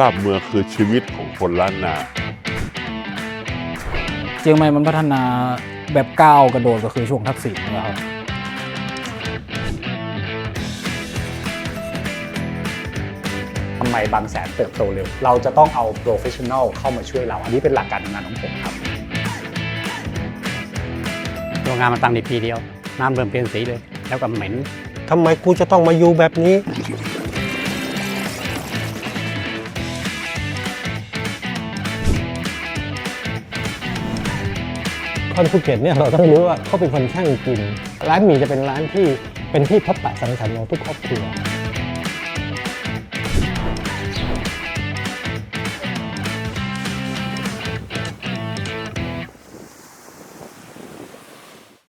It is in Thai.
ลาบเมืองคือชีวิตของคนล้านนาเชียงใหม่มันพัฒนาแบบก้าวกระโดดก็คือช่วงทักษิณนะครับทำไมบางแสนเติบโตเร็ว เราจะต้องเอาโปรเฟชชั่น a ลเข้ามาช่วยเรา อันนี้เป็นหลักการทำงานของผมครับ โรงงานมันตั้งในปีเดียว น้ำเริ่มเปลี่ยนสีเลย แล้วก็เหม็นทำไมกูจะต้องมาอยู่แบบนี้ คนภูเก็ตเนี่ยเราต้องรู้ว่าเขาเป็นคนช่างกิน ร้านหมี่จะเป็นร้านที่เป็นที่พบปะสังสรรค์ของทุกครอบครัว